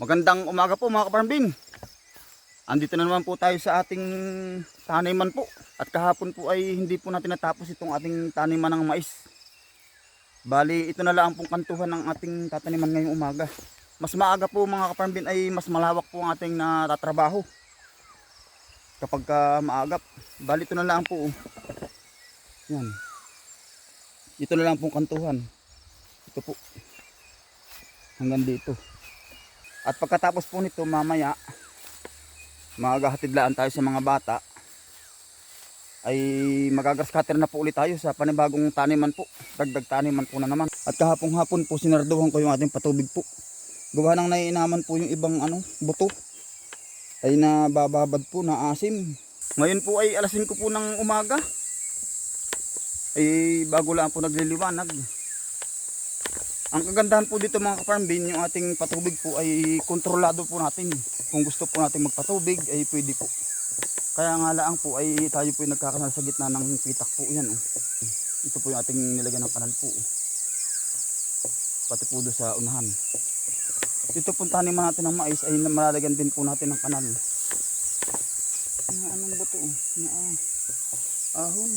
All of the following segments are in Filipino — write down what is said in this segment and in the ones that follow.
Magandang umaga po mga kaparambin. Andito na naman po tayo sa ating taniman po. At kahapon po ay hindi po natin natapos itong ating taniman ng mais. Bali, ito na lang pong kantuhan ng ating tataniman ngayong umaga. Mas maaga po mga kaparambin ay mas malawak po ang ating natatrabaho. Kapag ka maagap. Bali, ito na lang po. Yan. Ito na lang pong kantuhan. Ito po. Hanggang dito. At pagkatapos po nito mamaya magahatidlaan tayo sa mga bata ay magagrass cutter na po ulit tayo sa panibagong taniman po. Dagdag taniman po na naman. At kahapong hapon po sinarduhan ko yung ating patubig po. Gawa nang naiinaman po yung ibang ano, buto. Ay nabababad po na asim. Ngayon po ay alas 5 po ng umaga. Ay bago lang po nagliliwanag. Ang kagandahan po dito mga kaparmbin, yung ating patubig po ay kontrolado po natin. Kung gusto po natin magpatubig ay pwede po. Kaya nga lang po ay tayo po ay nagkakanal sa gitna ng pitak po yan. Oh. Ito po yung ating nilagyan ng kanal po. Pati po doon sa unahan. Dito po taniman natin ng mais ay malalagyan din po natin ng kanal. Na anong buto? Na ah, ahon.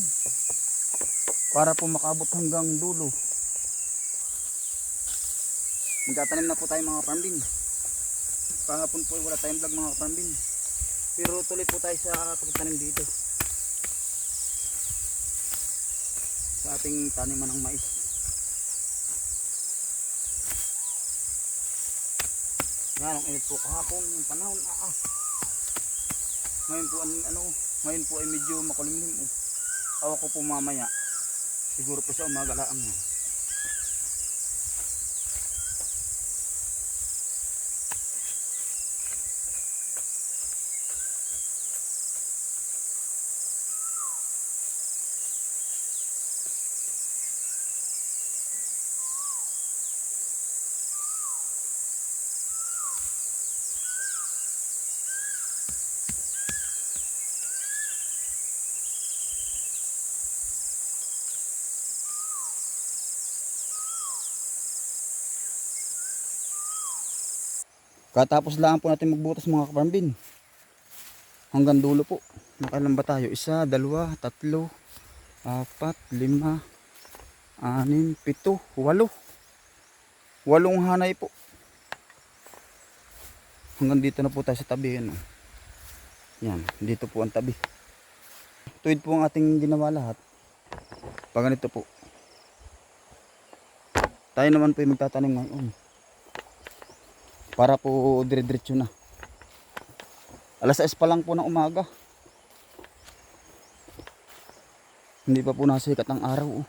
Para po makabot hanggang dulo. Magtatanim na po tayo mga farmbin. Pangapon po wala tayong vlog mga farmbin. Pero tuloy po tayo sa pagtanim dito. Sa ating taniman ng mais. Yan ang init po kahapon, yung panahon. Ah, ah. Ngayon po an- ano, ngayon po ay medyo makulimlim. Oh. Awa ko po mamaya. Siguro po sa umaga lang. Katapos lang po natin magbutas mga kaparambin. Hanggang dulo po. Nakailan ba tayo? Isa, dalawa, tatlo, apat, lima, anim, pito, walo. Walong hanay po. Hanggang dito na po tayo sa tabi. Yan, yan dito po ang tabi. Tuwid po ang ating ginawa lahat. Pag ganito po. Tayo naman po yung magtatanim ngayon para po dire-diretso na. Alas 6 pa lang po ng umaga. Hindi pa po nasikat ang araw. Oh.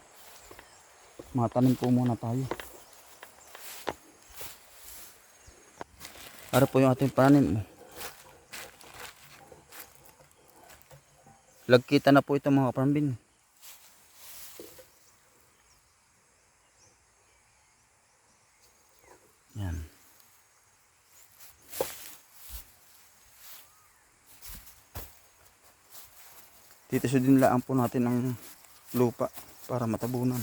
Matanim po muna tayo. Para po yung ating panim. oh. Lagkita na po ito mga kaparambin. Titisudin lang po natin ng lupa para matabunan.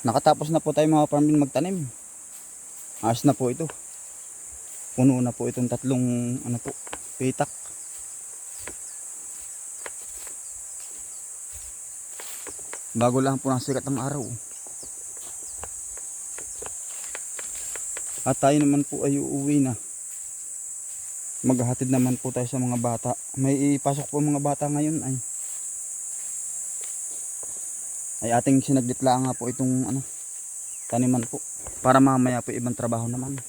Nakatapos na po tayo mga farmin magtanim. Ayos na po ito. Puno na po itong tatlong ano po, pitak. Bago lang po ng sikat ng araw. At tayo naman po ay uuwi na. Maghahatid naman po tayo sa mga bata. May ipasok po mga bata ngayon ay ay ating sinagditla nga po itong ano taniman po. Para mamaya po ibang trabaho naman.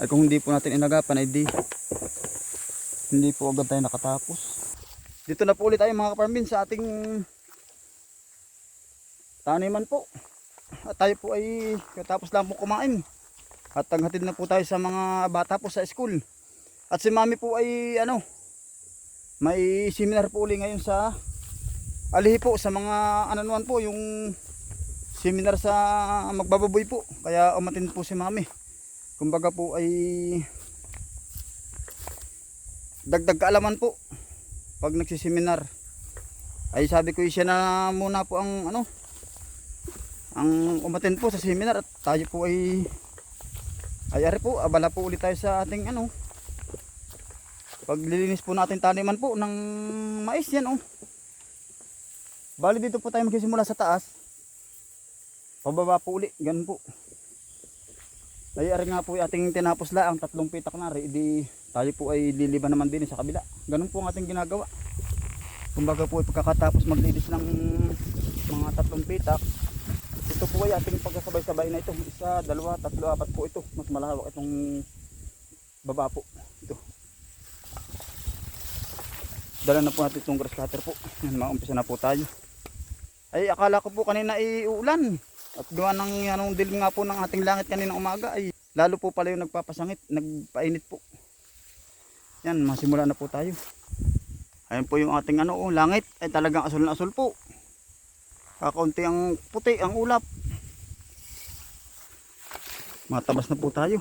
Ay kung hindi po natin inagapan ay di hindi po agad tayo nakatapos. Dito na po ulit tayo mga kaparmin sa ating taniman po. At tayo po ay katapos lang po kumain. At taghatid na po tayo sa mga bata po sa school. At si mami po ay ano may seminar po uli ngayon sa alihi po sa mga naman po yung seminar sa magbababoy po. Kaya umatin po si mami. Kumbaga po ay dagdag kaalaman po pag nagsiseminar. Ay sabi ko siya na muna po ang ano ang umatin po sa seminar at tayo po ay ay ari po abala po ulit tayo sa ating ano paglilinis po natin taniman po ng mais yan oh. Bali dito po tayo magsisimula sa taas. Pababa po uli, ganun po. Ay ari nga po yung ating tinapos la ang tatlong pitak na di tayo po ay liliban naman din sa kabila. Ganun po ang ating ginagawa. Kumbaga po pagkakatapos maglinis ng mga tatlong pitak, ito po ay ating pagkasabay-sabay na ito. Isa, dalawa, tatlo, apat po ito. Mas malawak itong baba po. Ito dala na po natin itong grass cutter po. Yan maumpisa na po tayo. Ay akala ko po kanina ay uulan. At gawa ng anong dilim nga po ng ating langit kanina umaga ay lalo po pala yung nagpapasangit nagpainit po. Yan masimula na po tayo. Ayun po yung ating ano oh, langit. Ay talagang asul na asul po. Kakaunti ang puti ang ulap. Matabas na po tayo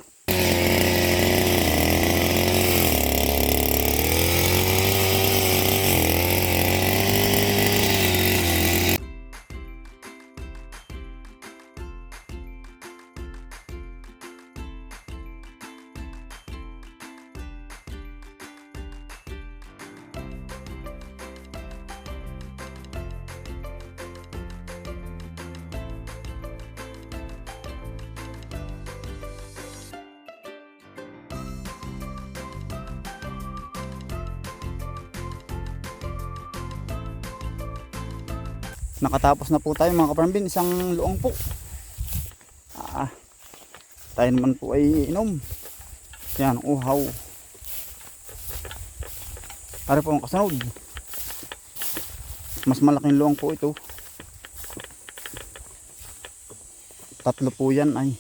nakatapos na po tayo mga kaparambin. Isang luong po. Ah, tayo naman po ay inom yan uhaw. Para po ang kasunod. Mas malaking luong po ito. Tatlo po yan ay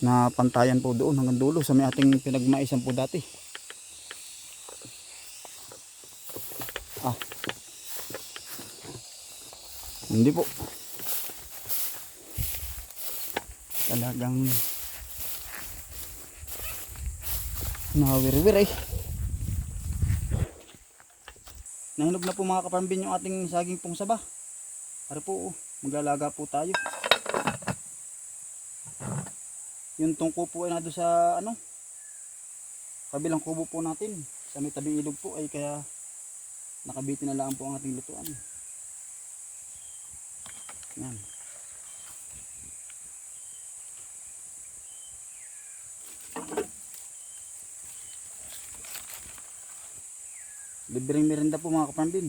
na pantayan po doon hanggang dulo sa may ating pinagmaisan po dati hindi po. Talagang nawirwir eh. Nahinog na po mga kapambin yung ating saging pong saba. Para po, oh, maglalaga po tayo. Yung tungko po ay nado sa ano, kabilang kubo po natin. Sa may tabi ilog po ay kaya nakabitin na lang po ang ating lutuan. Yan. Libreng merenda po mga kapambin.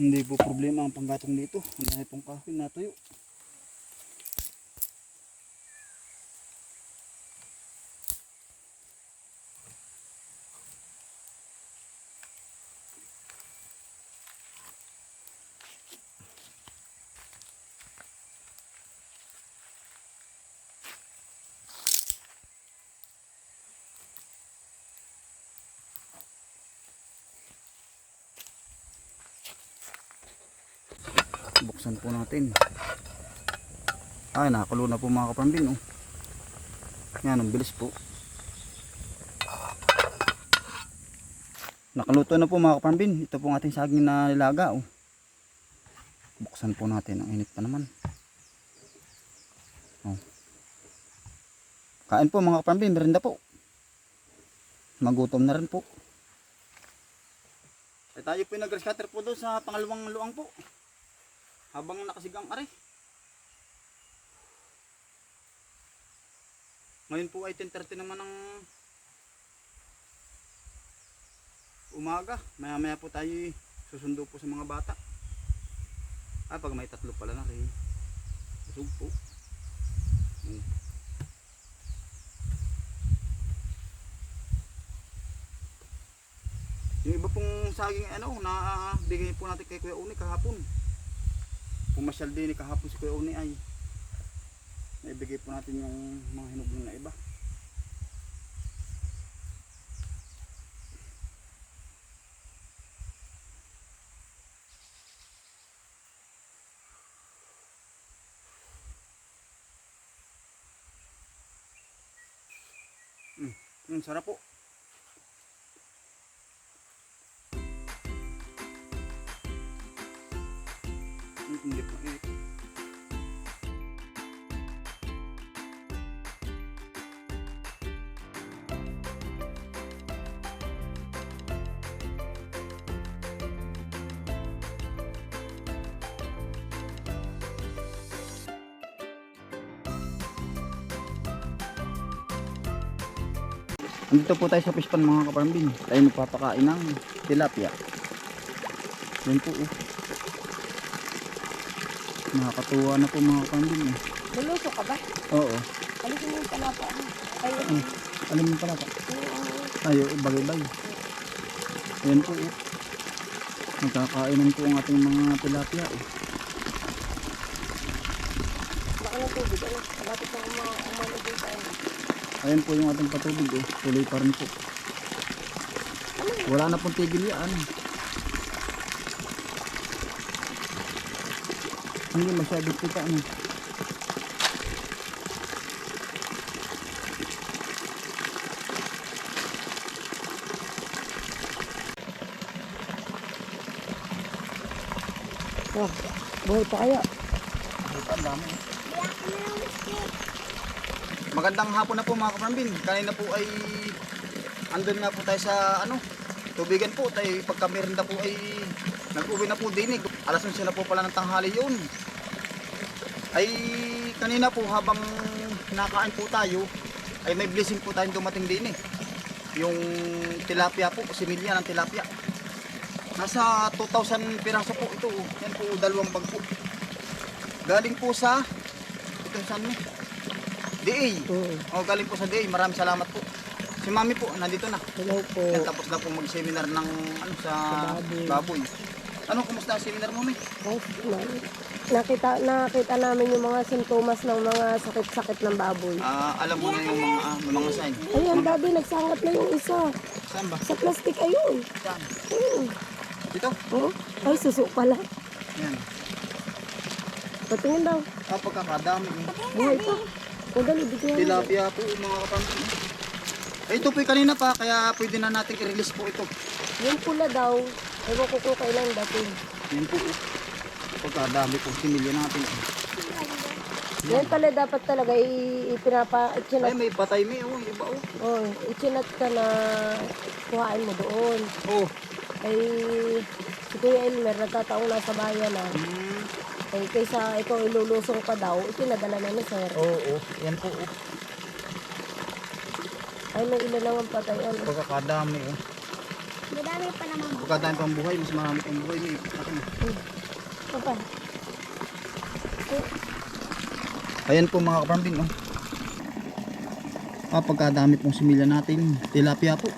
Hindi po problema ang panggatong dito. Ang dami pong kahoy natuyo. Po natin. Ay, nakakulo na po mga kaparambin. Oh. Yan, ang bilis po. Nakaluto na po mga kaparambin. Ito po ang ating saging na nilaga. Oh. Buksan po natin. Ang init pa naman. Oh. Kain po mga kaparambin. Merinda po. Magutom na rin po. Eh, tayo po yung nag-rescatter po doon sa pangalawang luang po. Habang nakasigang are. Ngayon po ay 10.30 naman ng umaga. Maya maya po tayo susundo po sa mga bata. Ah, pag may tatlo pala na rin. Busog po. Hmm. Yung iba pong saging ano, na bigay po natin kay Kuya Uni kahapon. Pumasyal din ni kahapon si Kuya Uni ay naibigay po natin yung mga hinublong na iba. Mm, mm, sarap po. Andito po tayo sa fish pond mga kaparambin. Tayo magpapakain ng tilapia. Yan po oh. Nakakatuwa na po mga kaparambin eh. Luluso ka ba? Oo. Alisin mo yung talapa. Ay, Ano? Alam mo yung, Ayo, bagay-bagay. Yan po oh. Nagkakainan po ang ating mga tilapia eh. baka ng tubig. Ano? Malapit na uma, umalagay tayo. Ayan po yung ating patubig oh. Tuloy pa rin po. Wala na pong tigil yan. Hindi masyado kita ano. Oh, buhay pa kaya. Ang dami. Magandang hapon na po mga kaparambin. Kanina po ay andun nga po tayo sa ano, tubigan po. Tayo pagkamerenda po ay nag-uwi na po dinig. Alas 11 na po pala ng tanghali yun. Ay kanina po habang nakain po tayo ay may blessing po tayong dumating din eh. Yung tilapia po, similya ng tilapia. Nasa 2,000 piraso po ito. Yan po dalawang bag po. Galing po sa ito saan ni? DA. Oo. Oh, galing po sa DA. Maraming salamat po. Si Mami po nandito na. Hello po. Yan, tapos na po mag-seminar ng ano sa Sa baboy. baboy. Ano kumusta ang seminar mo, Mami? Oh, nakita, nakita namin yung mga sintomas ng mga sakit-sakit ng baboy. Ah, alam mo na yung mga ah, yung mga sign. Ayun, daddy, nagsangat na yung isa. Saan ba? Sa plastic, ayun. Saan? Ayun. Dito? Oh, ay, suso pala. Yan. Patingin daw. Ah, pagkakadami. Buhay pa. O, dali, bigyan mo. Tilapia po, mga kapamilya. Eh, ito po kanina pa, kaya pwede na natin i-release po ito. Yung pula daw, ewan ko kung kailan dating. Yan po. oh. Pagkadami po, similya natin. Yan pala dapat talaga i- ipinapa, Ay, ichinat, may patay may, oh, iba oh. oh, ichinat ka na kuhain mo doon. Oh. Ay, si Kuya Elmer nagkataong nasa bayan na. Hmm. Ay, kaysa ikaw ilulusong pa daw, ipinadala na ni Sir. Oo, oh, oh. yan po. Oh. Ay, may ilan lang ang patay. Ano? Pagkakadami oh. Madami pa naman. Pagkadami pang buhay, mas marami pang buhay. May, akin. Papa. Ayan po mga kaparambin oh. Ah, pagkadami pong similya natin. Tilapia po.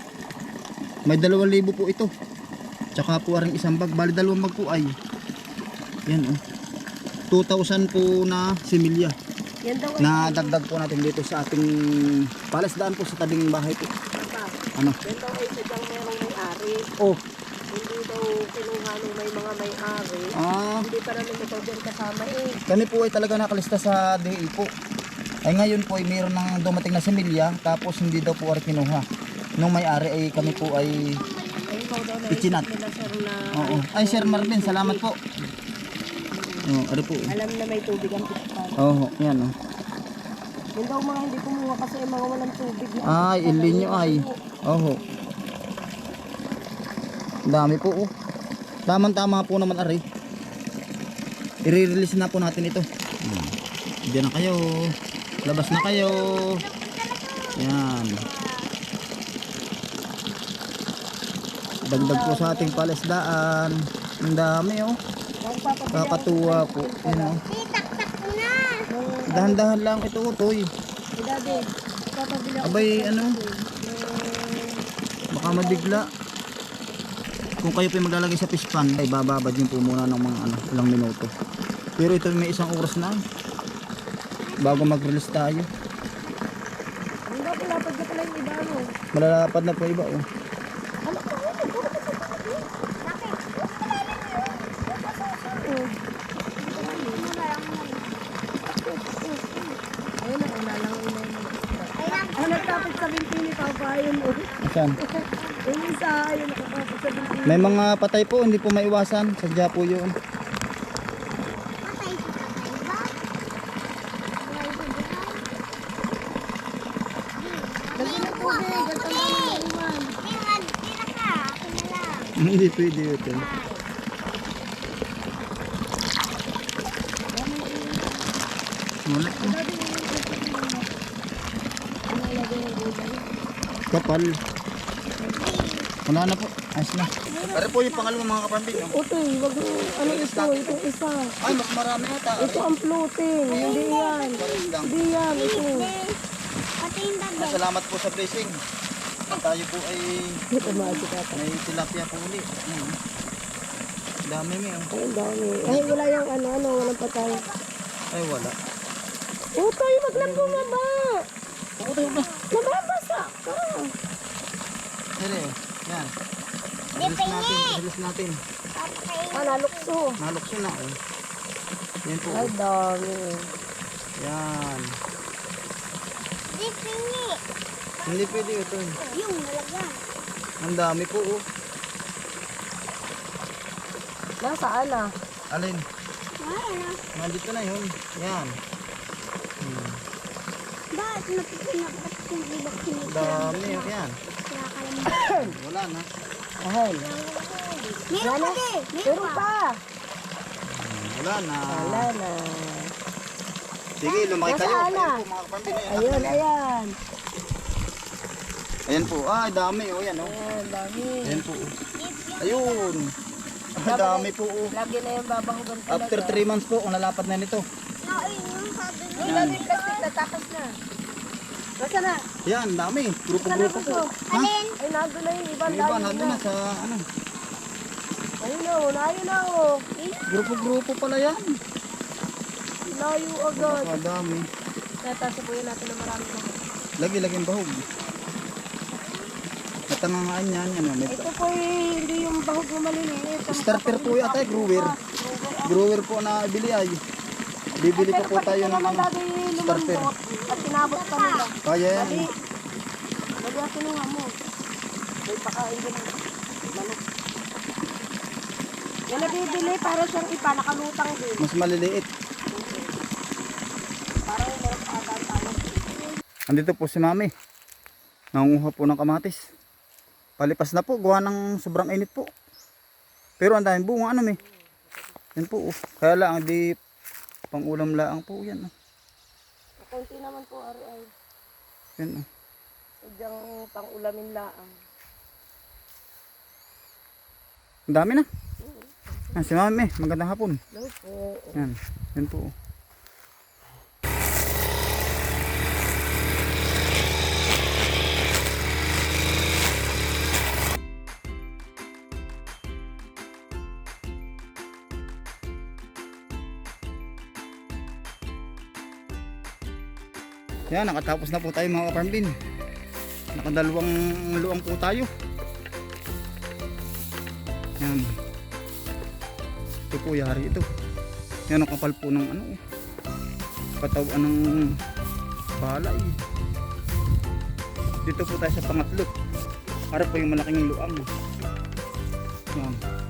May dalawang libo po ito. Tsaka po rin isang bag. Bali dalawang bag po ay. Yan oh. 2,000 po na similya. Yan daw ay Na dagdag po natin dito sa ating palasdaan po sa tabing bahay po. papa. Ano? Yan daw ay sadyang merong may-ari. Oh, Hindi daw kinuha nung may mga may-ari. Ah, Hindi pa namin ito din kasama eh. kami po ay talaga nakalista sa DA po. Ay ngayon po ay mayroon ng dumating na similya tapos hindi daw po ari kinuha. Nung may-ari ay kami po ay Ay, ikaw daw na Ichinat. nila sir na Oo. Ay Sir Marvin, salamat po. Oh, ari po. alam na may tubig ang pispan. Oo, yan oh. Yun daw mga hindi kumuha kasi yung mga walang tubig na. Ay, ilinyo ay. Oo. Dami po oh. Tamang-tama po naman ari. I-release na po natin ito. Hmm. Diyan na kayo. Labas na kayo. Yan. Dagdag po sa ating palisdaan. Ang dami oh. Kakatuwa po. Yan oh. Dahan-dahan lang ito ako. Abay ano? Baka mabigla. Kung kayo po yung maglalagay sa fish pan, ay bababad yun po muna ng mga ano, ilang minuto. Pero ito may isang oras na. Bago mag-release tayo. Malalapad na po iba oh. Ano ka? Ayun na, wala lang yung Ay, nagtapos sa binti ni Papa, ayun mo. Asan? Yung isa, ayun, nakatapos sa binti. May mga patay po, hindi po maiwasan. Sadya po yun. Na tanda na iwan. hindi pwede ito. Wala po. Kapal. Wala na po. Ayos na. Pero po yung pangalawang mga kapambing. oh. Utoy, wag mo, ano ito, itong isa. Ay, mas marami ata. Ito ang floating, hindi yan. Pares lang. Hindi yan, ito. Ah, Salamat po sa blessing. Tayo po ay Ito maasi ka pa. may tilapia po ulit. Hmm. Dami may. oh. Ay, ang dami. Ay, wala yung ano, ano, walang patay. Ay, wala. Utoy, wag lang bumaba. Oo, tayo na. Nababasa ka. Hele, yan. Release natin, release natin. Ah, nalukso. Nalukso na. Oh. Yan po. Ay, dami. Yan. Hindi pwede ito. Yung nalagyan. Ang dami po. Oh. Nasaan na? Alin? Ay, ano? Nandito na yun. Yan. Hmm. Bakit napipinapat yung ibang kinikita? Dami. oh. Yan. Wala na. Ay, Meron pa din. Meron pa. Wala na. Wala na. Sige, lumaki kayo. Nasaan na? Ayun po, mga kapambin. Ayan. Ayun, ayan. Ayan po. Ah, dami. Oh, yan. Oh. Ayan, dami. Ayan po. Ayun. Ang dami po. Oh. Lagi na yung babahugan talaga. After 3 months po, ang nalapad na nito. Ay, yung sabi mo. Wala din plastic na takas na. Nasa na? Yan, dami. Grupo-grupo po. Alin? Ay, nando na yung iba. Yung iba, layo nandun na sa ano. Ayun na, oh, layo na oh. Grupo-grupo pala yan. Layo agad. Kadami. Natasubuyan natin na marami na. Lagi-lagi ang bahog. Katangangaan yan. Yan, may Ito po eh, hindi yung bahog na maliliit. Starter po yata, eh, grower. Grower po na bili ay. Bibili po po tayo ng naman ano. starter. Tinabot pa nila. Kaya yan. Dali. Dali ang kinuha mo. May pakain din ng manok. Yan nabibili para siyang ipa, nakalutang din. Mas maliliit. Para meron pa agad tayo. Andito po si mami. Nangunguha po ng kamatis. Palipas na po, gawa ng sobrang init po. Pero ang daming bunga, ano may. Yan po, oh. kaya lang, di pang ulam laang po yan. Oh. Kunti naman po, ari ay. Yan, oh. Sadyang pang-ulamin laang. Ang dami na. Yan, si mami, magandang hapon. Hello po. Yan, yan po. Yan, nakatapos na po tayo mga kaparmbin. Nakadalawang luang po tayo. Yan. Ito po yari ito. Yan ang kapal po ng ano. Katawan ng palay. Dito po tayo sa pangatlo. Para po yung malaking luang. Yan.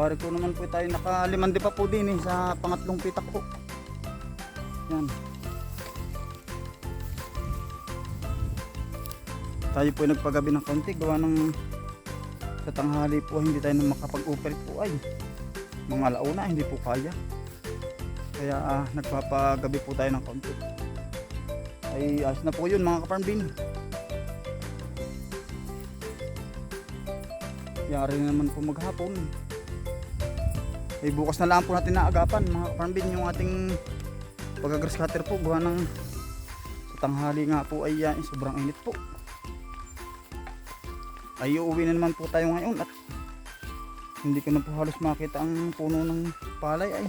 Pare ko naman po tayo nakalimandi pa po din eh sa pangatlong pitak po. Yan. Tayo po ay nagpagabi ng konti gawa ng sa tanghali po hindi tayo na makapag-operate po ay mga alauna hindi po kaya. Kaya ah, nagpapagabi po tayo ng konti. Ay ayos na po yun mga kaparmbin. Yari na naman po maghapon. Ay bukas na lang po natin naagapan mga kaparmbin yung ating pagagrass cutter po gawa ng sa tanghali nga po ay yan, sobrang init po. Ay uuwi na naman po tayo ngayon at hindi ko na po halos makita ang puno ng palay ay.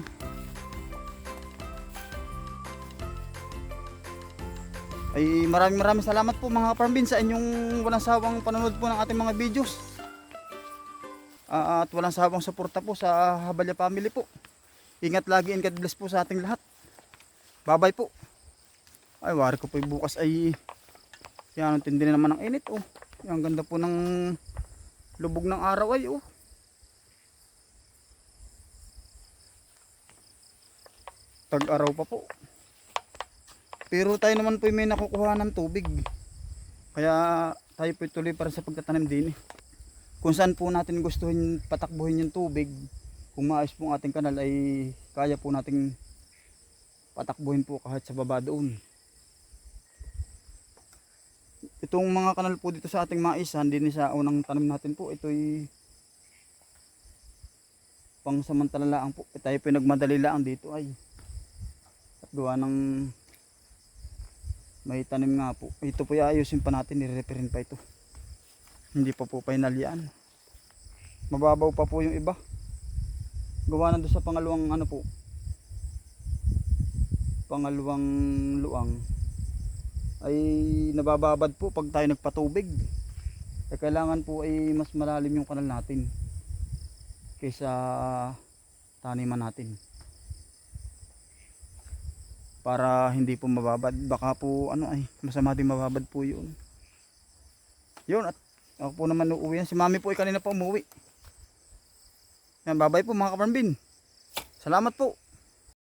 Ay maraming maraming salamat po mga kaparmbin sa inyong walang sawang panonood po ng ating mga videos. Ah, at walang sabang suporta po sa Habalya family po. Ingat lagi and God bless po sa ating lahat. Bye-bye po. Ay, wari ko po bukas ay yan, ang tindi na naman ng init oh. Ang ganda po ng lubog ng araw ay oh. Tag-araw pa po. Pero tayo naman po may nakukuha ng tubig. Kaya tayo po tuloy para sa pagtatanim din eh kung saan po natin gustuhin patakbuhin yung tubig kung maayos po ating kanal ay kaya po nating patakbuhin po kahit sa baba doon. Itong mga kanal po dito sa ating mais hindi ni sa unang tanim natin po. Ito'y pang samantala lang po. Tayo po nagmadali lang. Dito ay at gawa ng may tanim nga po. Ito po ayusin pa natin. Nire-referin pa ito hindi pa po final yan mababaw pa po yung iba. Gawa na doon sa pangalawang ano po. Pangalawang luang ay nabababad po pag tayo nagpatubig. Eh, kailangan po ay mas malalim yung kanal natin kaysa taniman natin. Para hindi po mababad. Baka po ano ay masama din mababad po yun. Yun at ako po naman uuwi yan. Si mami po ay kanina pa umuwi. Yan, babay po mga kaparambin. Salamat po.